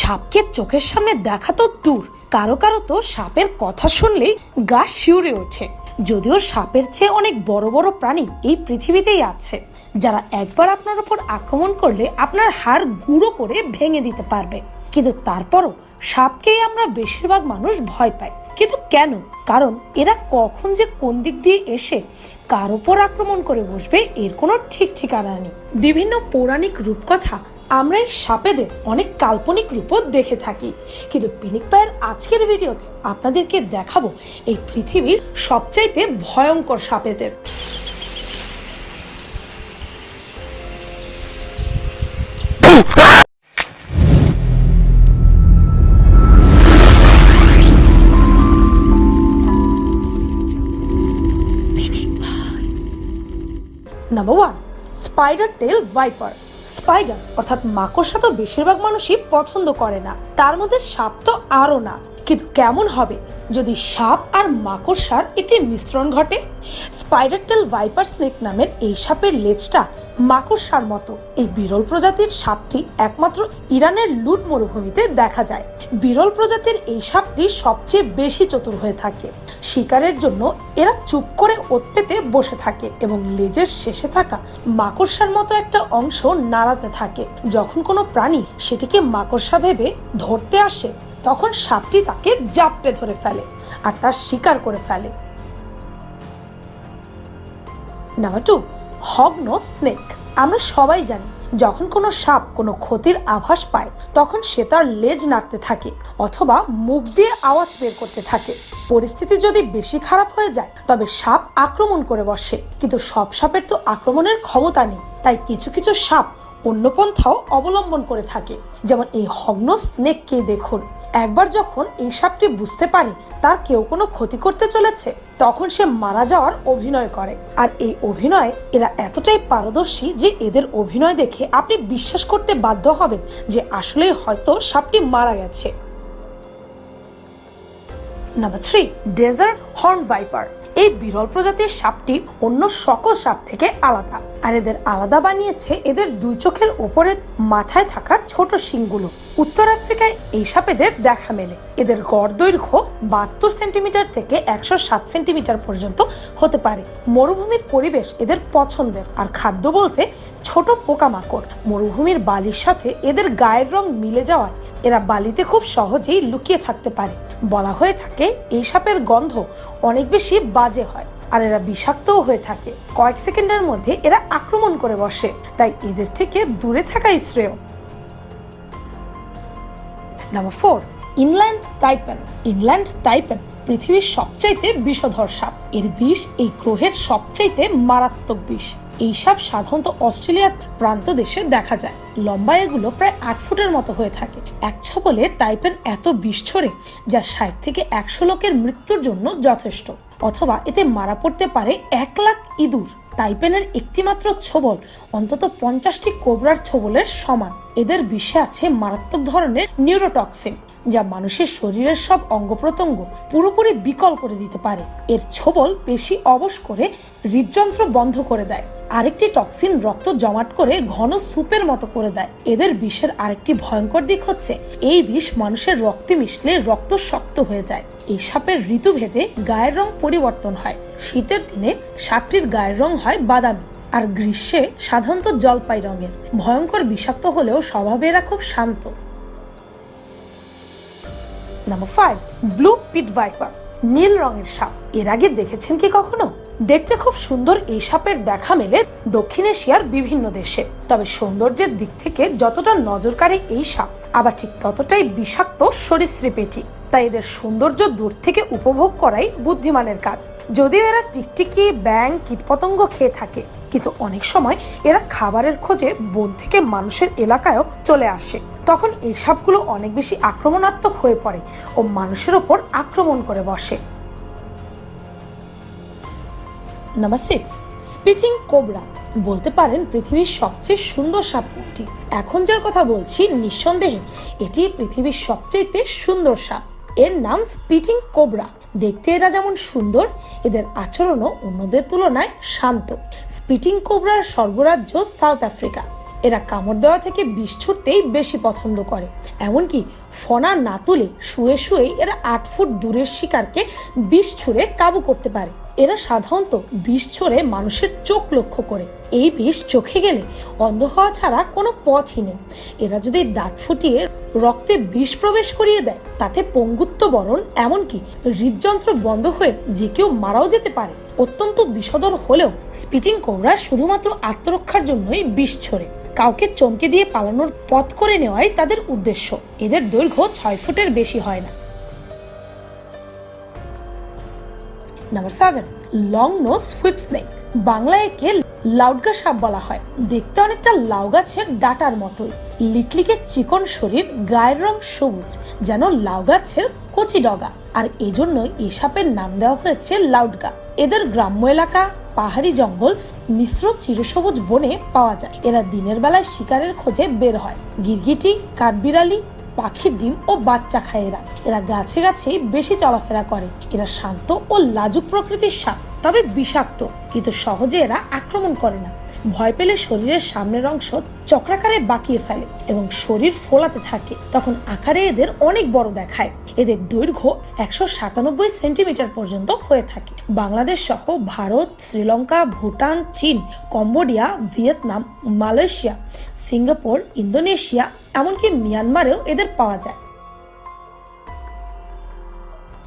সাপকে চোখের সামনে দেখা তো দূর। কারও কারও তো সাপের কথা শুনলেই গা শিউরে ওঠে। যদিও সাপের চেয়ে অনেক বড় বড় প্রাণী এই পৃথিবীতেই আছে। যারা একবার আপনার উপর আক্রমণ করলে আপনার হাড় গুঁড়ো করে ভেঙে দিতে পারবে। কিন্তু তারপরও সাপকেই আমরা বেশিরভাগ মানুষ ভয় পাই। কিন্তু কেন? কারণ এরা কখন যে কোন দিক দিয়ে এসে কার ওপর আক্রমণ করে বসবে এর কোনো ঠিক ঠিকানা নেই। বিভিন্ন পৌরাণিক রূপকথা আমরা এই সাপেদের অনেক কাল্পনিক রূপও দেখে থাকি। কিন্তু পিনিক পায়ের আজকের ভিডিওতে আপনাদেরকে দেখাবো এই পৃথিবীর সবচাইতে ভয়ঙ্কর সাপেদের। Number one spider tail viper spider অর্থাৎ মাকড়সা তো বেশিরভাগ মানুষই পছন্দ করে না। তার মধ্যে সাপ তো আরও না। কিন্তু কেমন হবে? যদি সাপ আর মাকড়সার একটি মিশ্রণ ঘটে? স্পাইডার টেল ভাইপার স্নেক নামের এই সাপের লেজটা মাকড়সার মতো। এই বিরল প্রজাতির সাপটি একমাত্র ইরানের লুট মরুভূমিতে দেখা যায়। বিরল প্রজাতির এই সাপটি সবচেয়ে বেশি চতুর হয়ে থাকে। শিকারের জন্য এরা চুপ করে ওত পেতে বসে থাকে এবং লেজের শেষে থাকা মাকড়সার মতো একটা অংশ নাড়াতে থাকে। যখন কোনো প্রাণী সেটিকে মাকড়সা ভেবে ধরতে আসে তখন সাপটি তাকে জাপটে ধরে ফেলে আর তার শিকার করে ফেলে। নাম্বার টু হগ্ন স্নেক আমরা সবাই জানি, যখন কোনো সাপ কোনো ক্ষতির আভাস পায়, তখন সে তার লেজ নাড়তে থাকে অথবা মুখ দিয়ে আওয়াজ বের করতে থাকে। পরিস্থিতি যদি বেশি খারাপ হয়ে যায়, তবে সাপ আক্রমণ করে বসে। কিন্তু সব সাপের তো আক্রমণের ক্ষমতা নেই, তাই কিছু কিছু সাপ অন্য পন্থাও অবলম্বন করে থাকে। যেমন এই হগ্ন স্নেককে দেখুন। একবার যখন এই সাপটি বুঝতে পারে তার কেউ কোনো ক্ষতি করতে চলেছে, তখন সে মারা যাওয়ার অভিনয় করে। আর এই অভিনয়ে এরা এতটাই পারদর্শী যে এদের অভিনয় দেখে আপনি বিশ্বাস করতে বাধ্য হবেন যে আসলেই হয়তো সাপটি মারা গেছে। Number three, desert horn viper. এই বিরল প্রজাতির সাপটি অন্য সকল সাপ থেকে আলাদা। আর এদের আলাদা বানিয়েছে এদের দুই চোখের ওপরের মাথায় থাকা ছোট শিংগুলো। উত্তর আফ্রিকায় এই সাপেদের দেখা মেলে। এদের গড় দৈর্ঘ্য বাহাত্তর সেন্টিমিটার থেকে একশো সাত সেন্টিমিটার পর্যন্ত হতে পারে। মরুভূমির পরিবেশ এদের পছন্দের। আর খাদ্য বলতে ছোট পোকামাকড়। মরুভূমির বালির সাথে এদের গায়ের রং মিলে যাওয়ায় এরা বালিতে খুব সহজেই লুকিয়ে থাকতে পারে। বলা হয়ে থাকে, এই সাপের গন্ধ অনেক বেশি বাজে হয় আর এরা বিষাক্তও হয়ে থাকে। কয়েক সেকেন্ডের মধ্যে এরা আক্রমণ করে বসে, তাই এদের থেকে দূরে থাকাই শ্রেয়। Number four inland taipan inland taipan পৃথিবীর সবচাইতে বিষধর সাপ। এর বিষ এই গ্রহের সবচাইতে মারাত্মক বিষ। এই সাপ সাধারণত অস্ট্রেলিয়ার প্রান্ত দেশে দেখা যায়। লম্বা এগুলো প্রায় আট ফুটের মতো হয়ে থাকে। এক ছবলে টাইপেন এত ছড়ে যা ষাট থেকে একশো লোকের মৃত্যুর জন্য যথেষ্ট। অথবা এতে মারা পড়তে পারে এক লাখ ইঁদুর। টাইপেনের একটি মাত্র ছোবল অন্তত পঞ্চাশটি কোবরার ছোবলের সমান। এদের বিষে আছে মারাত্মক ধরনের নিউরোটক্সিন। যা মানুষের শরীরের সব অঙ্গ প্রত্যঙ্গ পুরোপুরি বিকল করে দিতে পারে। এর ছোবল পেশি অবশ করে হৃদযন্ত্র বন্ধ করে দেয়। আরেকটি টক্সিন রক্ত জমাট করে ঘন স্যুপের মতো করে দেয়। এদের বিষের আরেকটি ভয়ঙ্কর দিক হচ্ছে, এই বিষ মানুষের রক্তে মিশলে রক্ত শক্ত হয়ে যায়। এই সাপের ঋতুভেদে গায়ের রং পরিবর্তন হয়। শীতের দিনে সাপটির গায়ের রং হয় বাদামি, আর গ্রীষ্মে সাধারণত জলপাই রঙের। ভয়ঙ্কর বিষাক্ত হলেও স্বভাবে এরা খুব শান্ত। Number five blue pit viper নীল রঙের সাপ। এর আগে দেখেছেন কি কখনো? দেখতে খুব সুন্দর এই সাপের দেখা মেলে দক্ষিণ এশিয়ার বিভিন্ন দেশে। তবে সৌন্দর্যের দিক থেকে যতটা নজরকারী এই সাপ, আবার ঠিক ততটাই বিষাক্ত সরীসৃপ এটি। তাই এদের সৌন্দর্য দূর থেকে উপভোগ করাই বুদ্ধিমানের কাজ। যদিও এরা টিকটিকি ব্যাং কীটপতঙ্গ খেয়ে থাকে, কিন্তু অনেক সময় এরা খাবারের খোঁজে বন থেকে মানুষের এলাকায়ও চলে আসে। তখন এই সাপগুলো অনেক বেশি আক্রমণাত্মক হয়ে পড়ে ও মানুষের ওপর আক্রমণ করে বসে। নাম্বার সিক্স স্পিচিং কোবরা বলতে পারেন পৃথিবীর সবচেয়ে সুন্দর সাপ কোনটি? এখন যার কথা বলছি, নিঃসন্দেহে এটি পৃথিবীর সবচেয়ে সুন্দর সাপ। এর নাম স্পিটিং কোবরা দেখতে এরা যেমন সুন্দর, এদের আচরণও অন্যদের তুলনায় শান্ত। স্পিটিং কোবরার স্বর্গরাজ্য সাউথ আফ্রিকা এরা কামড় দেওয়া থেকে বিষ ছুটতেই বেশি পছন্দ করে। এমনকি ফনা না তুলে শুয়ে শুয়ে এরা আট ফুট দূরের শিকারকে বিষ ছুঁড়ে কাবু করতে পারে। এরা সাধারণত বিষ ছড়ে মানুষের চোখ লক্ষ্য করে। এই বিষ চোখে গেলে অন্ধ হওয়া ছাড়া কোনো পথই নেই। এরা যদি দাঁত ফুটিয়ে রক্তে বিষ প্রবেশ করিয়ে দেয়, তাতে পঙ্গুত্ব বরণ এমনকি হৃদযন্ত্র বন্ধ হয়ে যে কেউ মারাও যেতে পারে। অত্যন্ত বিষদর হলেও স্পিটিং কোবরা শুধুমাত্র আত্মরক্ষার জন্যই বিষ ছড়ে। কাউকে চমকে দিয়ে পালানোর পথ করে নেওয়াই তাদের উদ্দেশ্য। এদের দৈর্ঘ্য ছয় ফুটের বেশি হয় না। Number seven long nose whip snake বাংলায় একে লাউডগা সাপ বলা হয়। দেখতে অনেকটা লাউ গাছের ডাটার মতোই। লিকলিকে চিকন শরীর, গায়ের রং সবুজ, যেন লাউ গাছের কচি ডগা। আর এজন্যই এই সাপের নাম দেওয়া হয়েছে লাউডগা। এদের গ্রাম্য এলাকা, পাহাড়ি জঙ্গল, মিশ্র চিরসবুজ বনে পাওয়া যায়। এরা দিনের বেলায় শিকারের খোঁজে বের হয়। গিরগিটি, কাঠবিড়ালি, পাখির ডিম ও বাচ্চা খায় এরা। এরা গাছে গাছে বেশি চলাফেরা করে। এরা শান্ত ও লাজুক প্রকৃতির সাপ, তবে বিষাক্ত, কিন্তু সহজে এরা আক্রমণ করে না। ভয় পেলে শরীরের সামনের অংশ চক্রাকারে বাঁকিয়ে ফেলে এবং শরীর ফোলাতে থাকে। তখন আকারে এদের অনেক বড় দেখায়। এদের দৈর্ঘ্য একশো সাতানব্বই সেন্টিমিটার পর্যন্ত হয়ে থাকে। বাংলাদেশ সহ ভারত, শ্রীলঙ্কা, ভুটান, চীন, Cambodia, Vietnam, Malaysia, Singapore, Indonesia, এমনকি মিয়ানমারেও এদের পাওয়া যায়।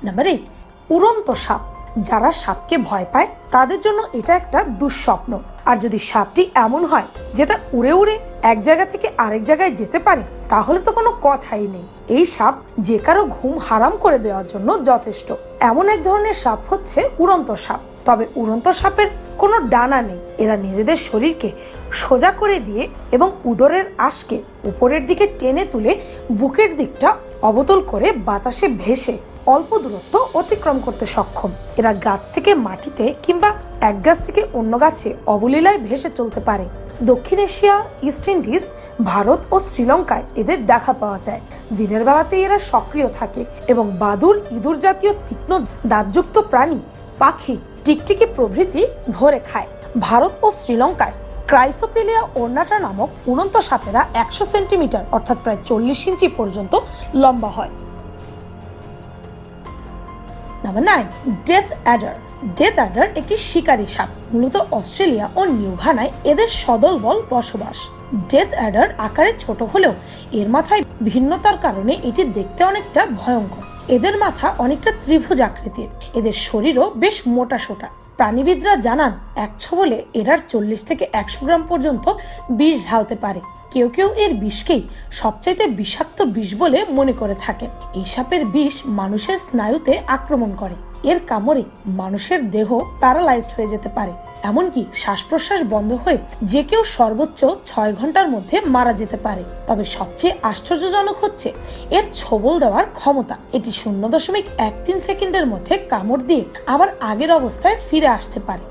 নাম্বার এইট, উড়ন্ত সাপ। যারা সাপকে ভয় পায়, তাদের জন্য এটা একটা দুঃস্বপ্ন। আর যদি সাপটি এমন হয় যেটা উড়ে উড়ে এক জায়গা থেকে আরেক জায়গায় যেতে পারে, তাহলে তো কোনো কথাই নেই। এই সাপ যে কারও ঘুম হারাম করে দেওয়ার জন্য যথেষ্ট। এমন এক ধরনের সাপ হচ্ছে উড়ন্ত সাপ। তবে উড়ন্ত সাপের কোনো ডানা নেই। এরা নিজেদের শরীরকে সোজা করে দিয়ে এবং উদরের আশকে উপরের দিকে টেনে তুলে বুকের দিকটা অবতল করে বাতাসে ভেসে অল্প দূরত্ব অতিক্রম করতে সক্ষম। এরা গাছ থেকে মাটিতে কিংবা এক গাছ থেকে অন্য গাছে অবলীলায় ভেসে চলতে পারে। দক্ষিণ এশিয়া, ইস্ট ইন্ডিজ, ভারত ও শ্রীলঙ্কায় এদের দেখা পাওয়া যায়। দিনের বেলাতে এরা সক্রিয় থাকে এবং বাদুর ইঁদুর জাতীয় তীক্ষ্ণ দাঁতযুক্ত প্রাণী, পাখি, টিকটিকি প্রভৃতি ধরে খায়। ভারত ও শ্রীলঙ্কায় ক্রাইসোপেলিয়া ওর্নাটা নামক উড়ন্ত সাপেরা একশো সেন্টিমিটার অর্থাৎ প্রায় চল্লিশ ইঞ্চি পর্যন্ত লম্বা হয়। Number nine death adder death adder একটি শিকারী সাপ, মূলত অস্ট্রেলিয়া ও নিউঘানায় এদের সদল বল বসবাস। ডেথ অ্যাডার আকারে ছোট হলেও এর মাথায় ভিন্নতার কারণে এটি দেখতে অনেকটা ভয়ঙ্কর। এদের মাথা অনেকটা ত্রিভুজ আকৃতির। এদের শরীরও বেশ মোটা সোটা। প্রাণীবিদরা জানান, এক ছবলে এরার চল্লিশ থেকে একশো গ্রাম পর্যন্ত বিষ ঢালতে পারে। কেউ কেউ এর বিষকেই সবচাইতে বিষাক্ত বিষ বলে মনে করে থাকেন। এই সাপের বিষ মানুষের স্নায়ুতে আক্রমণ করে। এর কামড়ে মানুষের দেহ প্যারালাইজড হয়ে যেতে পারে। এমনকি শ্বাস প্রশ্বাস বন্ধ হয়ে যে কেউ সর্বোচ্চ ছয় ঘণ্টার মধ্যে মারা যেতে পারে। তবে সবচেয়ে আশ্চর্যজনক হচ্ছে এর ছবল দেওয়ার ক্ষমতা। এটি শূন্য দশমিক এক তিন সেকেন্ডের মধ্যে কামড় দিয়ে আবার আগের অবস্থায় ফিরে আসতে পারে।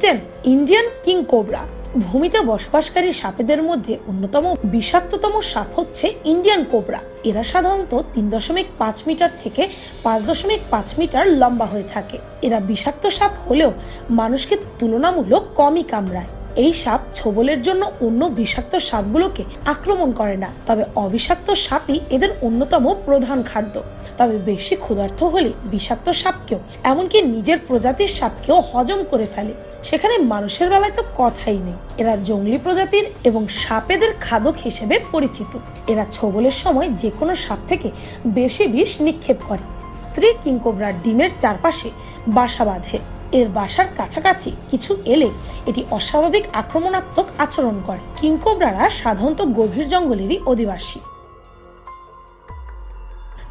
Ten, Indian king cobra. ভূমিতে বসবাসকারী সাপেদের মধ্যে অন্যতম বিষাক্ততম সাপ হচ্ছে ইন্ডিয়ান কোবরা। এরা সাধারণত তিন দশমিক পাঁচ মিটার থেকে পাঁচ দশমিক পাঁচ মিটার লম্বা হয়ে থাকে। এরা বিষাক্ত সাপ হলেও মানুষকে তুলনামূলক কমই কামড়ায়। এই সাপ ছোবলের জন্য অন্য বিষাক্ত সাপগুলোকে আক্রমণ করে না। তবে অবিষাক্ত সাপই এদের অন্যতম প্রধান খাদ্য। তবে বেশি ক্ষুধার্ত হলে বিষাক্ত সাপকেও, এমনকি নিজের প্রজাতির সাপকেও হজম করে ফেলে। সেখানে মানুষের বেলায় তো কথাই নেই। এরা জঙ্গলি প্রজাতির এবং সাপেদের খাদক হিসেবে পরিচিত। এরা ছোবলের সময় যে কোনো সাপ থেকে বেশি বিষ নিক্ষেপ করে। স্ত্রী কিংকোবরার ডিমের চারপাশে বাসা বাঁধে। এর বাসার কাছাকাছি কিছু এলে এটি অস্বাভাবিক আক্রমণাত্মক আচরণ করে। কিংকোবরারা সাধারণত গভীর জঙ্গলেরই অধিবাসী।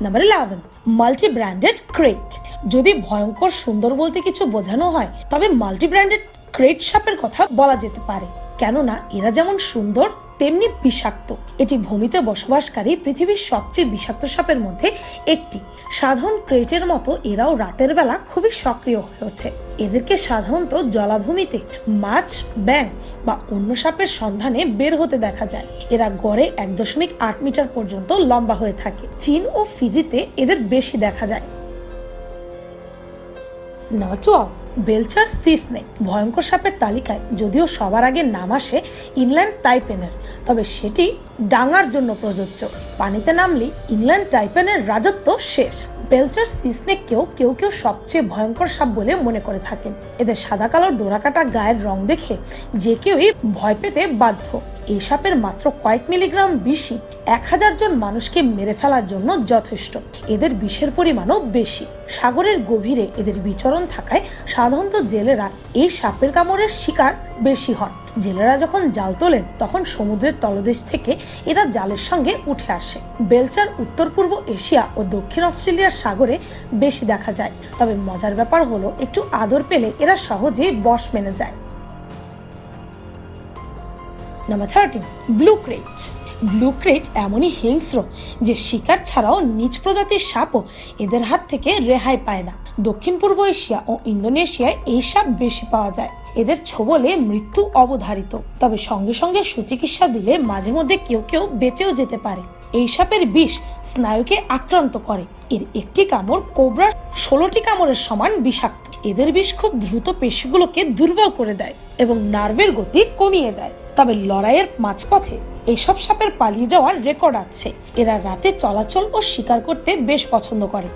Number eleven multi branded krait যদি ভয়ঙ্কর সুন্দর বলতে কিছু বোঝানো হয়, তবে মাল্টি ব্র্যান্ডেড ক্রেট সাপের কথা বলা যেতে পারে। কেননা এরা যেমন সুন্দর তেমনি বিষাক্ত। এটি ভূমিতে বসবাসকারী পৃথিবীর সবচেয়ে বিষাক্ত সাপের মধ্যে একটি। সাধারণ ক্রেটের মতো এরাও রাতের বেলা খুবই সক্রিয় হয়ে ওঠে। এদেরকে সাধারণত জলাভূমিতে মাছ ব্যাং বা অন্য সাপের সন্ধানে বের হতে দেখা যায়। এরা গড়ে এক দশমিক আট মিটার পর্যন্ত লম্বা হয়ে থাকে। চীন ও ফিজিতে এদের বেশি দেখা যায়। Number twelve Belcher sea snake ভয়ঙ্কর সাপের তালিকায় যদিও সবার আগে নাম আসে ইনল্যান্ড টাইপেনের, তবে সেটি ডাঙার জন্য প্রযোজ্য। পানিতে নামলে ইনল্যান্ড টাইপেনের রাজত্ব শেষ। বেলচার সি স্নেককেও কেউ কেউ সবচেয়ে ভয়ঙ্কর সাপ বলে মনে করে থাকেন। এদের সাদা কালো ডোরাকাটা গায়ের রং দেখে যে কেউই ভয় পেতে বাধ্য। এই সাপের মাত্র কয়েক মিলিগ্রাম বিষই এক হাজার জন মানুষকে মেরে ফেলার জন্য যথেষ্ট। এদের বিষের পরিমাণও বেশি। সাগরের গভীরে এদের বিচরণ থাকায় সাধারণত জেলেরা এই সাপের কামড়ের শিকার বেশি হন। জেলেরা যখন জাল তোলেন, তখন সমুদ্রের তলদেশ থেকে এরা জালের সঙ্গে উঠে আসে। বেলচার উত্তর পূর্ব এশিয়া ও দক্ষিণ অস্ট্রেলিয়ার সাগরে বেশি দেখা যায়। তবে মজার ব্যাপার হলো, একটু আদর পেলে এরা সহজেই বশ মেনে যায়। Number thirteen blue krait blue krait এমনই হিংস্র যে শিকার ছাড়াও নিজ প্রজাতির সাপও এদের হাত থেকে রেহাই পায় না। দক্ষিণ পূর্ব এশিয়া ও ইন্দোনেশিয়ায় এই সাপ বেশি পাওয়া যায়। এদের ছোবলে মৃত্যু অবধারিত। তবে সঙ্গে সঙ্গে সুচিকিৎসা দিলে মাঝে মধ্যে কেউ কেউ বেঁচেও যেতে পারে। এই সাপের বিষ স্নায়ুকে আক্রান্ত করে। এর একটি কামড় কোবরা ষোলোটি কামড়ের সমান বিষাক্ত। এদের বিষ খুব দ্রুত পেশিগুলোকে দুর্বল করে দেয় এবং নার্ভের গতি কমিয়ে দেয়। তবে লড়াইয়ের মাঝপথে এইসব সাপের পালিয়ে যাওয়ার রেকর্ড আছে। এরা রাতে চলাচল ও শিকার করতে বেশ পছন্দ করে।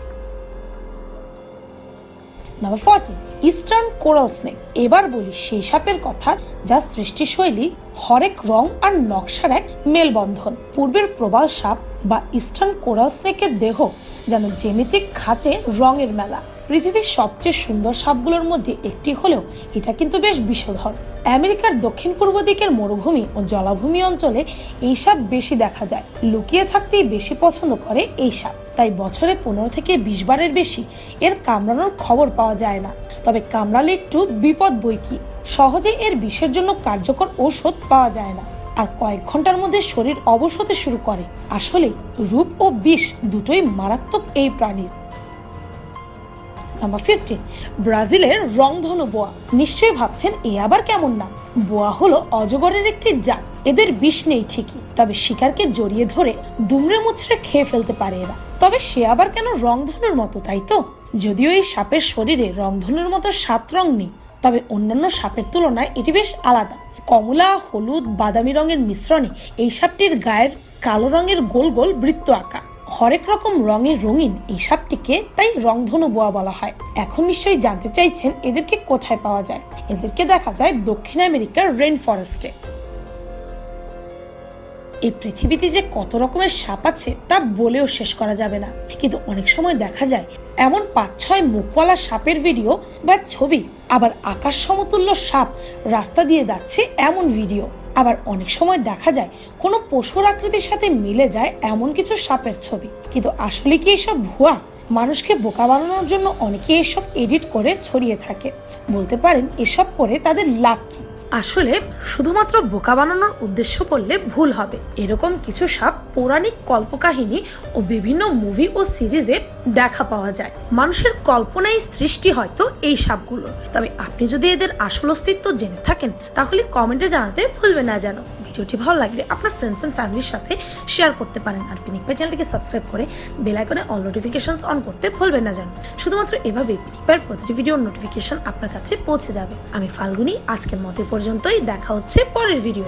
Number forty eastern coral snake এবার বলি সেই সাপের কথা যা সৃষ্টিশৈলী হরেক রং আর নকশার এক মেলবন্ধন। পূর্বের প্রবাল সাপ বা ইস্টার্ন কোরাল স্নেকের দেহ যেন জেনেটিক খাঁচে রঙের মেলা। পৃথিবীর সবচেয়ে সুন্দর সাপগুলোর মধ্যে একটি হলেও এটা কিন্তু বেশ বিষধর। আমেরিকার দক্ষিণ পূর্ব দিকের মরুভূমি ও জলাভূমি অঞ্চলে এই সাপ বেশি দেখা যায়। লুকিয়ে থাকতেই বেশি পছন্দ করে এই সাপ। তাই বছরে পনেরো থেকে বিশ বারের বেশি এর কামড়ানোর খবর পাওয়া যায় না। তবে কামড়ালে একটু বিপদ বই কি? সহজে এর বিষের জন্য কার্যকর ঔষধ পাওয়া যায় না। আর কয়েক ঘণ্টার মধ্যে শরীর অবশ হতে শুরু করে। আসলে রূপ ও বিষ দুটোই মারাত্মক এই প্রাণীর। নাম্বার ফিফটিন ব্রাজিলের রংধনু বোয়া। নিশ্চয়ই ভাবছেন এ আবার কেমন নাম বোয়া হলো অজগরের একটি জাত। এদের বিষ নেই ঠিকই, তবে শিকারকে জড়িয়ে ধরে দুমড়ে মুচড়ে খেয়ে ফেলতে পারে এরা। তবে সে আবার কেন রংধনুর মতো, তাই তো? যদিও এই সাপের শরীরে রংধনুর মতো সাত রং নেই, তবে অন্যান্য সাপের তুলনায় এটি বেশ আলাদা। কমলা, হলুদ, বাদামি রঙের মিশ্রণে এই সাপটির গায়ের কালো রঙের গোল গোল বৃত্ত আঁকা। হরেক রকম রঙের রঙিন এই সাপটিকে তাই রংধনু বোয়া বলা হয়। এখন নিশ্চয়ই জানতে চাইছেন এদেরকে কোথায় পাওয়া যায়। এদেরকে দেখা যায় দক্ষিণ আমেরিকার রেন ফরেস্টে। এই পৃথিবীতে যে কত রকমের সাপ আছে, তা বলেও শেষ করা যাবে না। কিন্তু অনেক সময় দেখা যায়, এমন পাঁচ ছয় মুখওয়ালা সাপের ভিডিও বা ছবি, আবার আকাশ সমতুল্য সাপ রাস্তা দিয়ে যাচ্ছে এমন ভিডিও। আবার অনেক সময় দেখা যায় কোনো পশুর আকৃতির সাথে মিলে যায় এমন কিছু সাপের ছবি। কিন্তু আসলে কি এসব ভুয়া? মানুষকে বোকা বানানোর জন্য অনেকে এসব এডিট করে ছড়িয়ে থাকে। বলতে পারেন এসব করে তাদের লাভ কি? আসলে শুধুমাত্র বোকা বানানোর উদ্দেশ্য করলে ভুল হবে। এরকম কিছু সাপ পৌরাণিক কল্পকাহিনী ও বিভিন্ন মুভি ও সিরিজে দেখা পাওয়া যায়। মানুষের কল্পনায় সৃষ্টি হয়তো এই সাপগুলো তবে আপনি যদি এদের আসল অস্তিত্ব জেনে থাকেন, তাহলে কমেন্টে জানাতে ভুলবে না যেন। ভিডিওটি ভালো লাগলে আপনার ফ্রেন্ডস অ্যান্ড ফ্যামিলির সাথে শেয়ার করতে পারেন। আর পিনিক পাই চ্যানেলটিকে সাবস্ক্রাইব করে বেল আইকনে অল নোটিফিকেশনস অন করতে ভুলবেন না যেন। শুধুমাত্র এভাবে পিনিক পাইয়ের প্রতিটি ভিডিওর নোটিফিকেশন আপনার কাছে পৌঁছে যাবে। আমি ফাল্গুনি, আজকের মতে পর্যন্তই। দেখা হচ্ছে পরের ভিডিও